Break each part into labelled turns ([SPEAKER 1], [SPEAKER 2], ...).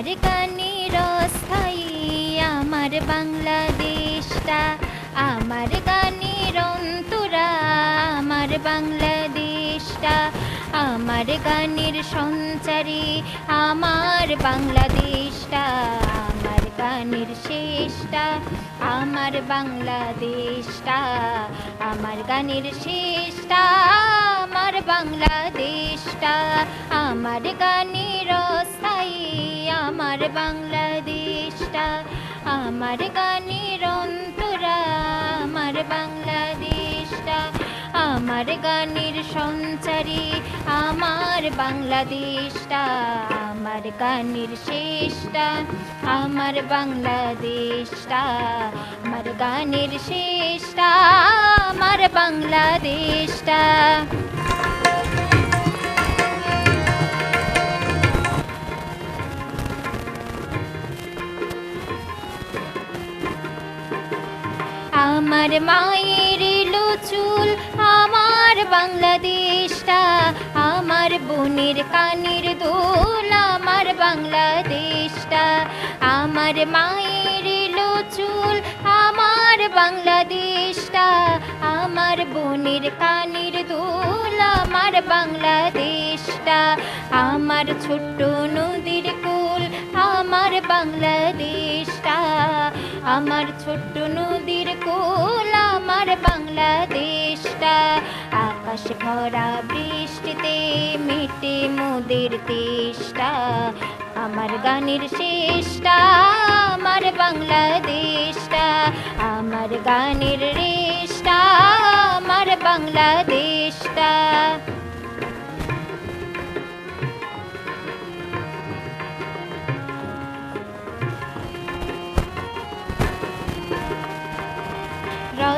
[SPEAKER 1] আমার গানের অস্থায়ী আমার বাংলাদেশটা। আমার গানের অন্তরা আমার বাংলাদেশটা। আমার গানের সঞ্চারে আমার বাংলাদেশটা, আমার গানের শেষটা। আমার বাংলাদেশটা, আমার গানের শেষটা, আমার বাংলাদেশটা, আমার গানের অস্থায়ী, আমার বাংলাদেশটা, আমার গানের অন্তরা, আমার বাংলাদেশটা আমার গানের সঞ্চারী আমার বাংলাদেশটা, আমার গানের শেষটা, আমার বাংলাদেশটা, আমার গানের শেষটা, আমার বাংলাদেশটা। আমার মায়ের বাংলাদেশটা, আমার বোনের কানের দোল, আমার বাংলাদেশটা। আমার মায়ের এলো চুল আমার বাংলাদেশটা। আমার বোনের কানের দোল, আমার বাংলাদেশটা। আমার ছোট্ট নদীর কুল, আমার বাংলাদেশটা। আমার ছোট্ট নদীর কোল, আমার বাংলাদেশটা। আকাশ ভরা বৃষ্টিতে মিটে মোদের তেষ্টা। আমার গানের শেষটা, আমার বাংলাদেশটা। আমার গানের রেষ্টা আমার বাংলাদেশটা।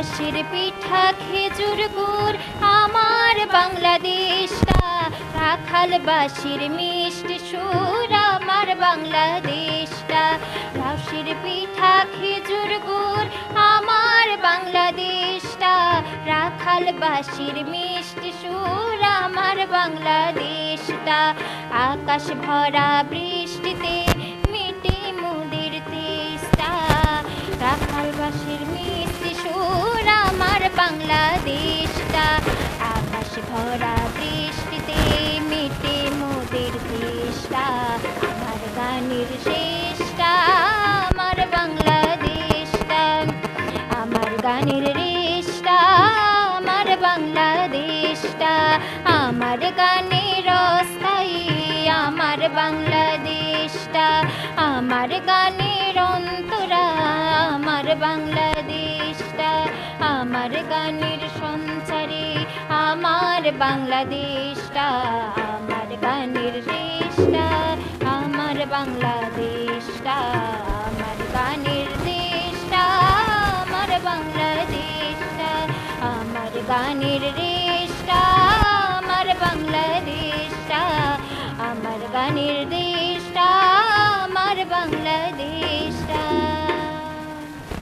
[SPEAKER 1] রসের পিঠা, খেজুর গুড়, আমার বাংলাদেশটা। রাখাল বাসির মিষ্টি সুর, আমার বাংলাদেশটা। রসের পিঠা, খেজুর গুড়, আমার বাংলাদেশটা। রাখাল বাসির মিষ্টি সুর, আমার বাংলাদেশটা। আকাশ ভরা বৃষ্টিতে মিটে মুদির তেস্তা। রাখাল বাসির মিষ্টি বাংলাদেশটা আকাশ ভরা বৃষ্টিতে মিটে মোদের দেশটা, আমার গানের শেষটা, আমার বাংলাদেশটা, আমার গানের রেশটা, আমার বাংলাদেশটা, আমার গানের অস্থায়ী, আমার বাংলাদেশটা, আমার গানের অন্তরা, আমার বাংলাদেশটা আমার গানের সঞ্চারে, আমার বাংলাদেশটা, আমার গানের দেশটা, আমার বাংলাদেশটা, আমার গানের দেশটা, আমার বাংলাদেশটা, আমার গানের দেশটা, আমার বাংলাদেশটা, আমার গানের দেশটা, আমার বাংলাদেশটা।